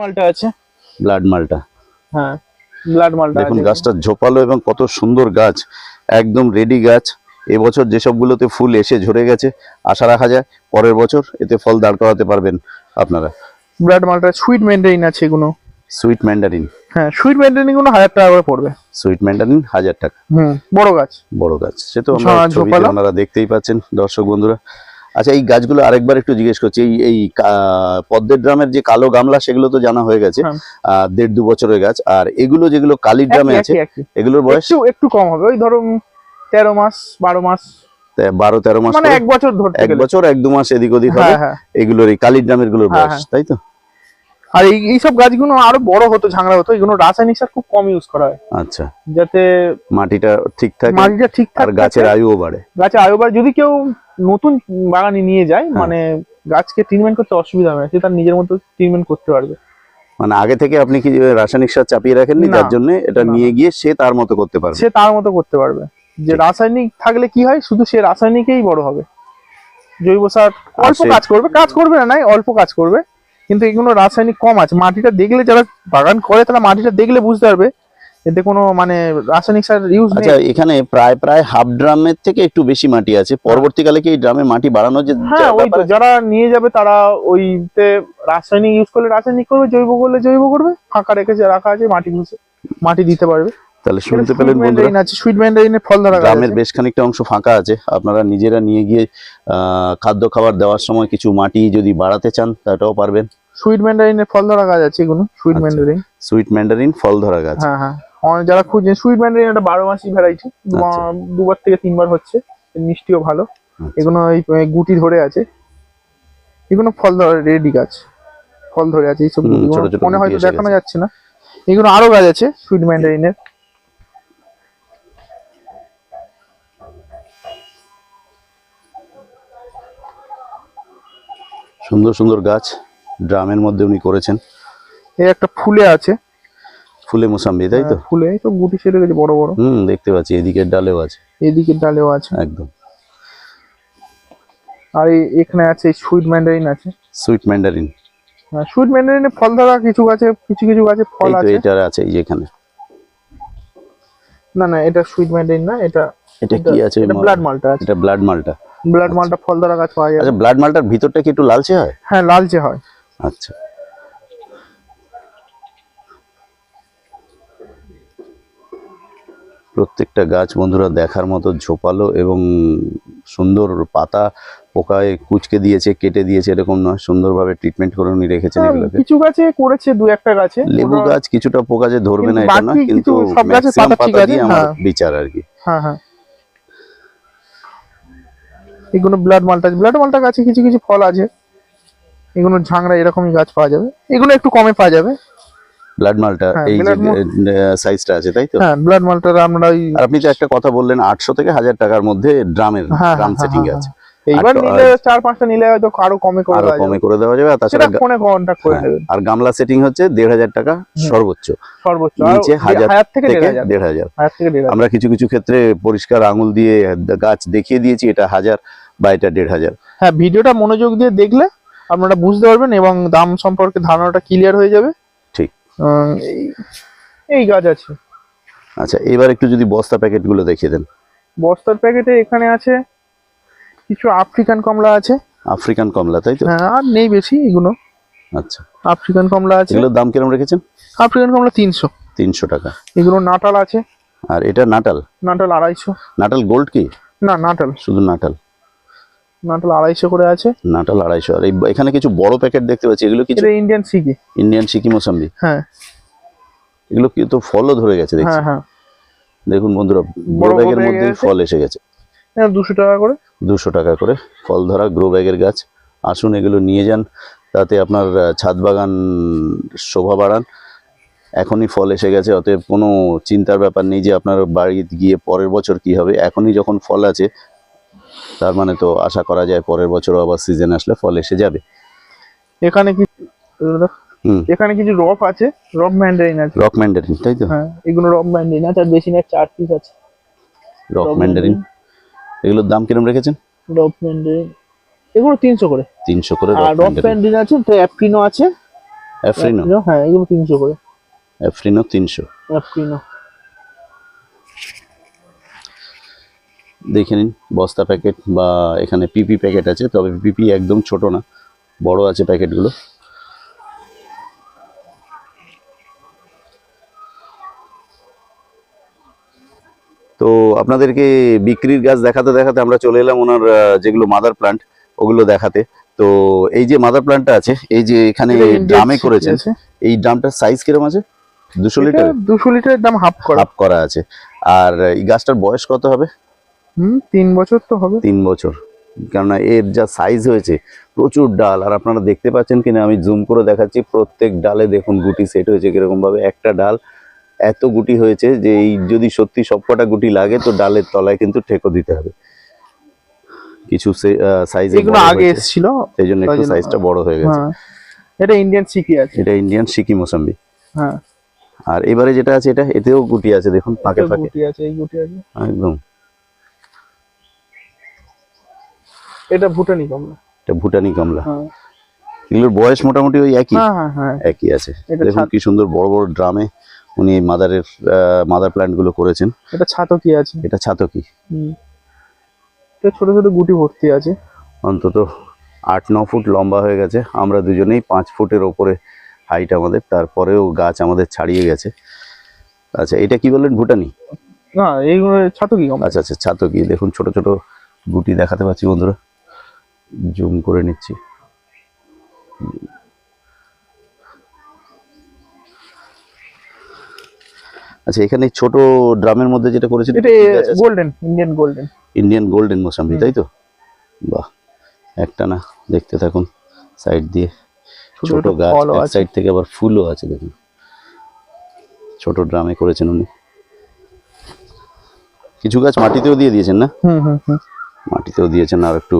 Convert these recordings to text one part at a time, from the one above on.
মালটা আছে। ব্লাড মালটা। হ্যাঁ ব্লাড মালটা দেখুন গাছটা ঝোপালো এবং কত সুন্দর গাছ। একদম রেডি গাছ। এবছর যেসবগুলোতে ফুল এসে ঝরে গেছে আশা রাখা যায় পরের বছর এতে ফল দাঁড় করাতে পারবেন আপনারা। ব্লাড মালটা সুইট মেন্ডারিন আছে এগুলো। সুইট ম্যান্ডারিন হ্যাঁ সুইট মেন্ডারিনগুলো হাজার টাকা করে পড়বে। সুইট ম্যান্ডারিন হাজার টাকা। হুম বড় গাছ। বড় গাছ। সে তো আমরা ছবিতে আপনারা দেখতেই পাচ্ছেন। দর্শক বন্ধুরা আচ্ছা এই গাছগুলো আরেকবার একটু জিজ্ঞেস করছি এই এই পদ্মের ড্রামের যে কালো গামলা সেগুলো তো জানা হয়ে গেছে হ্যাঁ। আহ, দেড় দু বছরের গাছ আর এগুলো যেগুলো কালি ড্রামে আছে। এগুলোর বয়স? একটু কম হবে ওই ধরো তেরো মাস বারো মাস। বারো তেরো মাস মানে এক বছর ধরতে এক বছর এক দু মাস এদিক ওদিক হবে হ্যাঁ হ্যাঁ। এগুলোর এই কালি ড্রামেরগুলোর বয়স। তাই তো? আর এই এইসব গাছগুলো আরও বড় হতো ঝাংড়া হতো এগুলো রাসায়নিক সার খুব কম ইউজ করা হয়। আচ্ছা। যাতে মাটিটা ঠিক থাকে মাটিটা ঠিকঠাক আর গাছের। আয়ুও বাড়ে। গাছের আয়ু বাড়ে। যদি কেউ নতুন বাগানে নিয়ে যায় হ্যাঁ। মানে গাছকে ট্রিটমেন্ট করতে অসুবিধা হবে না সে তার নিজের মতো ট্রিটমেন্ট করতে পারবে। মানে আগে থেকে আপনি কি রাসায়নিক সার চাপিয়ে রাখেননি। যার জন্য এটা নিয়ে গিয়ে সে তার মতো করতে পারবে। সে তার মতো করতে পারবে। যে রাসায়নিক থাকলে কি হয়? শুধু সে রাসায়নিকেই বড় হবে। জৈব সার অল্প কাজ করবে। কাজ করবে না নাই অল্প কাজ করবে। কিন্তু এগুলো রাসায়নিক কম আছে। মাটিটা দেখলে যারা বাগান করে তারা মাটিটা দেখলে বুঝতে পারবে এতে কোনো মানে রাসায়নিক সার ইউজ নেই? আচ্ছা এখানে প্রায় প্রায় হাফ ড্রামের থেকে একটু বেশি মাটি আছে। পরবর্তীকালে কি এই ড্রামে মাটি বাড়ানো যে হ্যাঁ ওই তো যারা নিয়ে যাবে তারা ওইতে রাসায়নিক ইউজ করলে রাসায়নিক করবে জৈব করলে জৈব করবে ফাঁকা রেখেছে রাখা আছে মাটি মাটি দিতে পারবে। তাহলে শুনতে পেলেন বন্ধুরা। আছে সুইট ম্যান্ডারিনের ফল ধরা গ্রামের বেশ খানিকটা অংশ ফাঁকা আছে। আপনারা নিজেরা নিয়ে গিয়ে আহ, খাদ্য খাবার দেওয়ার সময় কিছু মাটি যদি বাড়াতে চান তাটাও পারবেন। সুইট ম্যান্ডারিনের ফল ধরা গাছ আছে এগুলো সুইট। ম্যান্ডারিন সুইট ম্যান্ডারিন ফল ধরা গাছ। হ্যাঁ হ্যাঁ। যারা খুঁজছেন সুইট ম্যান্ডারিন একটা বারো মাসি ভ্যারাইটি আচ্ছা। দুবার থেকে তিনবার হচ্ছে মিষ্টিও ভালো। আচ্ছা। এগুলো এই গুটি ধরে আছে। এগুলো ফল ধরে রেডি গাছ। ফল ধরে আছে এইসব মনে হয়তো দেখানো যাচ্ছে না। এগুলো আরও গাছ আছে সুইট ম্যান্ডারিনের সুন্দর সুন্দর গাছ ড্রামের মধ্যে উনি করেছেন। এই একটা ফুলে আছে। ফুলে মোসাম্বি তাই তো? হ্যাঁ, ফুলে তো গুটি সেরে গেছে বড় বড়। হুম দেখতে পাচ্ছি এদিকের ডালেও আছে। এদিকে ডালেও আছে। একদম। আর এখানে আছে সুইট ম্যান্ডারিন আছে। Sweet mandarin. সুইট ম্যান্ডারিনের ফল ধরা কিছু গাছে কিছু কিছু গাছে ফল এই তো আছে। এটার আছে এই যে এখানে। না না এটা সুইট ম্যান্ডারিন না এটা এটা কি আছে? এটা ব্লাড মালটা আছে। এটা ব্লাড মালটা ব্লাড মালটা ফল ধরা গাছ পাওয়া যায়। আচ্ছা ব্লাড মালটার ভিতরটা কি একটু লালচে হয়? হ্যাঁ লালচে হয়। আচ্ছা। প্রত্যেকটা গাছ বন্ধুরা দেখার মতো ঝোপালো এবং সুন্দর পাতা পোকায় কুচকে দিয়েছে কেটে দিয়েছে এরকম নয় সুন্দরভাবে ট্রিটমেন্ট করে উনি রেখেছেন হ্যাঁ, এগুলোকে। কিছু গাছে করেছে দু একটা গাছে। লেবু গাছ কিছুটা পোকা যে ধরবে না এটা না কিন্তু ম্যাক্সিমাম পাতা ঠিক আছে, দিয়ে আমার হ্যাঁ। বিচার আর কি। হ্যাঁ হ্যাঁ। এগুলো ব্লাড মালটা ব্লাড মালটা গাছে কিছু কিছু ফল আছে। এগুলো ঝাংড়া এরকমই গাছ পাওয়া যাবে। এগুলো একটু কমে পাওয়া যাবে। ব্লাড মালটা হ্যাঁ, এই যে সাইজটা আছে তাই তো? হ্যাঁ ব্লাড মালটা আমরা আপনি তো একটা কথা বললেন আটশো থেকে হাজার টাকার মধ্যে ড্রামের ড্রাম হ্যাঁ, সেটিং হ্যাঁ, আছে। এইবার নিলে চার পাঁচটা নিলে হয়তো আরও কমে করে দেওয়া কমে করে দেওয়া যাবে আর তাছাড়া ফোনে কন্ট্যাক্ট করে নেবেন আর গামলা সেটিং হচ্ছে দেড় হাজার টাকা সর্বোচ্চ। সর্বোচ্চ। নিচে হাজার হাজার থেকে দেড় থেকে হাজার। দেড় হাজার। হাজার থেকে দেড় হাজার। আমরা কিছু কিছু ক্ষেত্রে পরিষ্কার আঙুল দিয়ে গাছ দেখিয়ে দিয়েছি এটা হাজার বা এটা দেড় হাজার। হ্যাঁ ভিডিওটা মনোযোগ দিয়ে দেখলে আপনারা বুঝতে পারবেন এবং দাম সম্পর্কে ধারণাটা ক্লিয়ার হয়ে যাবে। এই- এই গাছ আছে। আচ্ছা এবার একটু যদি বস্তা প্যাকেটগুলো দেখিয়ে দেন। বস্তার প্যাকেটে এখানে আছে কিছু আফ্রিকান কমলা আছে। আফ্রিকান কমলা তাই তো? হ্যাঁ আর নেই বেশি এগুলো। আচ্ছা। আফ্রিকান কমলা আছে। এগুলোর দাম কিরম রেখেছেন? আফ্রিকান কমলা তিনশো। তিনশো টাকা। এগুলো নাটাল আছে। আর এটা নাটাল? নাটাল আড়াইশো। নাটাল গোল্ড কি? না নাটাল। শুধু নাটাল? নাটাল আড়াইশো করে আছে। নাটাল আড়াইশো। আর এখানে কিছু বড় প্যাকেট দেখতে পাচ্ছি এগুলো কিছু ইন্ডিয়ান সিকি ইন্ডিয়ান সিকি মোসাম্বি হ্যাঁ। এগুলো কি তো ফলও ধরে গেছে দেখছি। হ্যাঁ হ্যাঁ। দেখুন বন্ধুরা বড় ব্যাগের মধ্যে ফল এসে গেছে। হ্যাঁ দুশো টাকা করে। দুশো টাকা করে ফল ধরা গ্রো ব্যাগের গাছ। আসুন এগুলো নিয়ে যান তাতে আপনার ছাদ বাগান শোভা বাড়ান। এখনই ফল এসে গেছে অতএব কোনো চিন্তার ব্যাপার নেই যে আপনার বাড়ি গিয়ে পরের বছর কি হবে। এখনই যখন ফল আছে তার মানে তো আশা করা যায় পরের বছর আবার সিজন আসলে ফল এসে যাবে। এখানে কি এখানে কিছু রফ আছে রফ ম্যান্ডারিন আছে। রক ম্যান্ডারিন তাই তো? হ্যাঁ এগুলো রফ ম্যান্ডারিন আছে আর বেশি না চার পিস আছে। রক ম্যান্ডারিন এগুলোর দাম কিরম রেখেছেন? রফ ম্যান্ডারিন এগুলো তিনশো করে। তিনশো করে আর রক ম্যান্ডারিন আছে ট্র্যাপিনো আছে। অ্যাফ্রিনো অ্যাপ্রিনো, হ্যাঁ এগুলো তিনশো করে। অ্যাফ্রিনো তিনশো। অ্যাপ্রিনো দেখে নিন বস্তা প্যাকেট বা এখানে পিপি প্যাকেট আছে তবে পিপি একদম ছোট না বড় আছে প্যাকেটগুলো। তো আপনাদেরকে বিক্রির গাছ দেখাতে দেখাতে আমরা চলে এলাম ওনার যেগুলো মাদার প্লান্ট ওগুলো দেখাতে। তো এই যে মাদার প্লান্টটা আছে এই যে এখানে ড্রামে করেছেন এই ড্রামটার সাইজ কীরকম আছে? দুশো লিটার দুশো লিটারের দাম হাফ করা। হাফ করা আছে। আর এই গাছটার বয়স কত হবে? হুম তিন বছর তো হবে। তিন বছর। কেননা এর যা সাইজ হয়েছে প্রচুর ডাল। আর আপনারা দেখতে পাচ্ছেন কিনা আমি জুম করে দেখাচ্ছি প্রত্যেক ডালে দেখুন গুটি সেট হয়েছে কীরকম ভাবে একটা ডাল এত গুটি হয়েছে যে এই যদি সত্যি সবকটা গুটি লাগে তো ডালের তলায় কিন্তু ঠেকো দিতে হবে। কিছু সাইজে এগুলো আগে এসেছিল সেই জন্য একটু সাইজটা বড় হয়ে গেছে। হ্যাঁ এটা ইন্ডিয়ান সিকি আছে। এটা ইন্ডিয়ান সিকি মোসাম্বি হ্যাঁ। আর এবারে যেটা আছে এটা এতেও গুটি আছে দেখুন এটা ফাঁকে গুটি আছে এই গুটি আছে একদম। এটা ভুটানি কমলা এটা ভুটানি কমলা হ্যাঁ। এগুলোর বয়স মোটামুটি ওই একই? হ্যাঁ হ্যাঁ হ্যাঁ। একই আছে। দেখুন কি সুন্দর বড় বড় ড্রামে উনি মাদারের মাদার প্ল্যান্টগুলো করেছেন। এটা ছাতকি আছে। এটা ছাতকি। ছোট ছোট গুটি ভর্তি আছে। অন্তত আট ন ফুট লম্বা হয়ে গেছে। আমরা দুজনেই পাঁচ ফুটের ওপরে হাইট আমাদের। তারপরেও গাছ আমাদের ছাড়িয়ে গেছে। আচ্ছা এটা কি বললেন ভুটানি? না এইগুলো ছাতকি আচ্ছা আচ্ছা ছাতকি। দেখুন ছোট ছোট গুটি দেখাতে পাচ্ছি বন্ধুরা। জুম করে নিচ্ছি। আচ্ছা এখানে ছোট ড্রামের মধ্যে যেটা করেছেন এটা golden Indian golden. Indian golden mosambi তাই তো? বাহ একটা না দেখতে থাকুন সাইড দিয়ে। ছোট গাছ এক সাইড থেকে আবার ফুলও আছে দেখুন। ছোট ড্রামে করেছেন উনি। কিছু গাছ মাটিতেও দিয়ে দিয়েছেন না? মাটিতেও দিয়েছেন আর একটু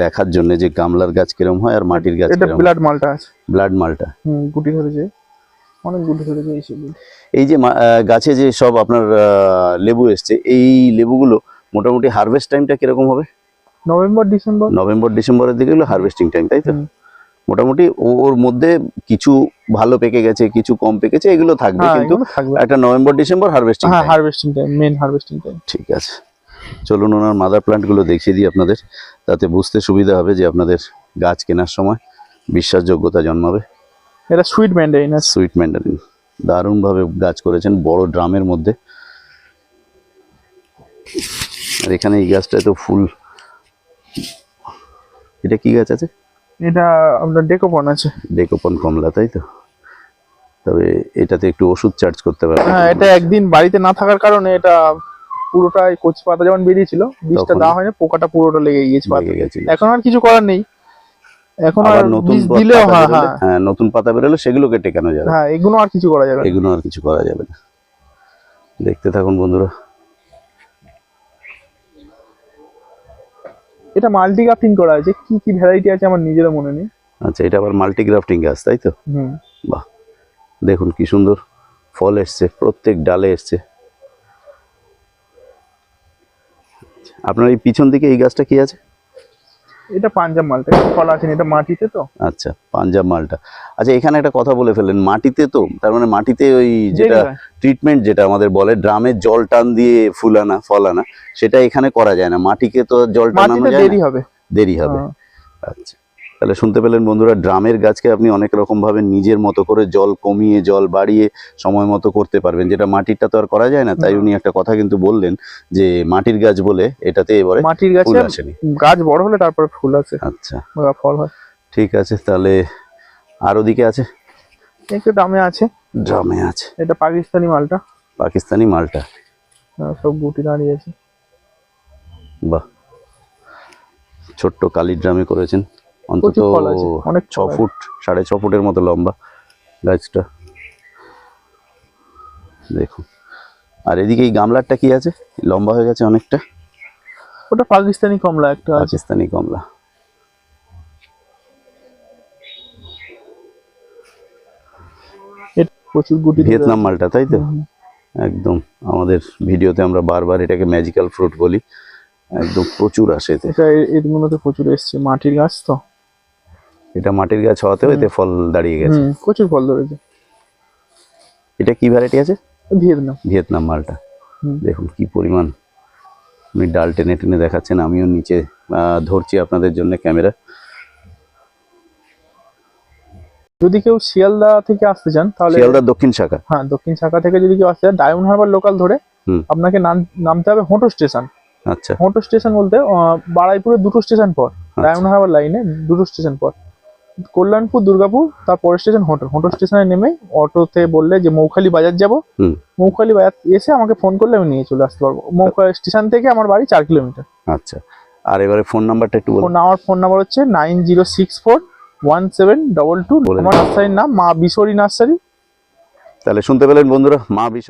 দেখার জন্য যে গামলার গাছ কিরম হয় আর মাটির গাছ এটা ব্লাড মালটা আছে। ব্লাড মালটা। হুম গুটি ধরেছে অনেক গুটি ধরেছে এই এই যে গাছে যে সব আপনার লেবু এসছে এই লেবুগুলো মোটামুটি হারভেস্ট টাইমটা কীরকম হবে? নভেম্বর ডিসেম্বর নভেম্বর ডিসেম্বরের দিকে হলো হারভেস্টিং টাইম তাই তো? মোটামুটি ওর মধ্যে কিছু ভালো পেকে গেছে কিছু কম পেকেছে এগুলো থাকবে হ্যাঁ কিন্তু একটা নভেম্বর ডিসেম্বর হারভেস্টিং হ্যাঁ harvesting time main harvesting time ঠিক আছে। চলুন ওনার মাদার প্লান্টগুলো দেখিয়ে দিই আপনাদের তাতে বুঝতে সুবিধা হবে যে আপনাদের গাছ কেনার সময় বিশ্বাসযোগ্যতা জন্মাবে। এটা সুইট ম্যান্ডারিন সুইট ম্যান্ডারিন দারুণভাবে গাছ করেছেন বড় ড্রামের মধ্যে। আর এখানে এই গাছটায় তো ফুল। এটা কি গাছ আছে? এটা আপনার ডেকোপন আছে। ডেকোপন কমলা তাই তো? তবে এটাতে একটু ওষুধ চার্জ করতে পারবে হ্যাঁ এটা একদিন বাড়িতে না থাকার কারণে এটা পুরোটাই কচি পাতা যেমন বেরিয়েছিল বীজটা দেওয়া হয়নি পোকাটা পুরোটা লেগে গিয়েছে এখন আর কিছু করার নেই। এখন আর নতুন দিলেও পাতা হ্যাঁ হ্যাঁ। হ্যাঁ নতুন পাতা বেরোলে সেগুলোকে টেকানো যাবে। হ্যাঁ এগুলো আর কিছু করা যাবে এগুলো আর কিছু করা যাবে না। দেখতে থাকুন বন্ধুরা। এটা মাল্টি গ্রাফটিং করা আছে কি কি ভ্যারাইটি আছে আমার নিজেরও মনে নেই। আচ্ছা এটা আবার মাল্টি গ্রাফটিং গাছ তাই তো? হুম। বাহ দেখুন কি সুন্দর। ফল এসছে প্রত্যেক ডালে এসছে। আপনার এই পিছন দিকে এই গাছটা কি আছে? এটা পাঞ্জাব মালটা ফল আছে এটা মাটিতে তো। আচ্ছা পাঞ্জাব মালটা। আচ্ছা এখানে একটা কথা বলে ফেলেন মাটিতে তো তার মানে মাটিতে ওই যেটা ট্রিটমেন্ট যেটা আমাদের বলে ড্রামের জল টান দিয়ে ফুল আনা ফল আনা সেটা এখানে করা যায় না। মাটিকে তো জল টানানো যায় দেরি হবে। দেরি হবে। হ্যাঁ। আচ্ছা। তাহলে শুনতে পেলেন বন্ধুরা ড্রামের গাছকে আপনি অনেক রকমভাবে নিজের মতো করে জল কমিয়ে জল বাড়িয়ে সময় মতো করতে পারবেন। যেটা মাটিরটা তো আর করা যায় না তাই উনি একটা কথা কিন্তু বললেন যে মাটির গাছ বলে এটাতে এবারে মাটির গাছ গাছে আসেনি। গাছ বড় হলে তারপরে ফুল আছে আচ্ছা। ফল হয়। ঠিক আছে তাহলে আর ওদিকে আছে? একটু ড্রামে আছে। ড্রামে আছে। এটা পাকিস্তানি মালটা। পাকিস্তানি মালটা। হ্যাঁ, সব গুটি দাঁড়িয়ে আছে। বাহ। ছোট্ট কালি ড্রামে করেছেন। অন্তত অনেক ছ ফুট সাড়ে ছ ফুটের মতো লম্বা গাছটা। দেখুন। আর এদিকে এই গামলারটা কি আছে? লম্বা হয়ে গেছে অনেকটা। ওটা পাকিস্তানি কমলা একটা পাকিস্তানি কমলা। প্রচুর গুটি ভিয়েতনাম মালটা তাই তো। একদম। আমাদের ভিডিওতে আমরা বারবার এটাকে ম্যাজিক্যাল ফ্রুট বলি। একদম প্রচুর আসে এটা এর মধ্যে প্রচুর এসছে। মাটির গাছ তো? এটা মাটির গাছ হওয়াতেও এতে ফল দাঁড়িয়ে গেছে। প্রচুর ফল ধরেছে। এটা কি ভ্যারাইটি আছে? ভিয়েতনাম। ভিয়েতনাম মালটা। দেখুন কি পরিমাণ। উনি ডাল টেনে টেনে দেখাচ্ছেন আমিও নিচে ধরছি আপনাদের জন্য ক্যামেরা। যদি কেউ শিয়ালদা থেকে আসতে চান তাহলে শিয়ালদার দক্ষিণ শাখা। হ্যাঁ দক্ষিণ শাখা থেকে যদি কেউ আসতে চান ডায়মন্ড হারবার লোকাল ধরে আপনাকে নাম- নামতে হবে হোটো স্টেশন আচ্ছা। হোটো স্টেশন বলতে আহ, বারাইপুরের দুটো স্টেশন পর ডায়মন্ড হারবার লাইনে দুটো স্টেশন পর। কল্যাণপুর দুর্গাপুর তারপরের স্টেশন হোটো হোটো স্টেশনে নেমে অটোতে বললে যে মৌখালি বাজার যাব। মৌখালি বাজার এসে আমাকে ফোন করলে আমি নিয়ে চলে আসতে পারব। মৌখালি স্টেশন থেকে আমার বাড়ি চার কিলোমিটার আচ্ছা। আর এবারে ফোন নাম্বারটা একটু বলুন। ফোন আমার ফোন নাম্বার হচ্ছে nine zero six four one seven double two আমার নার্সারির নাম মা বিশোরী নার্সারি। তাহলে শুনতে পেলেন বন্ধুরা মা বিশ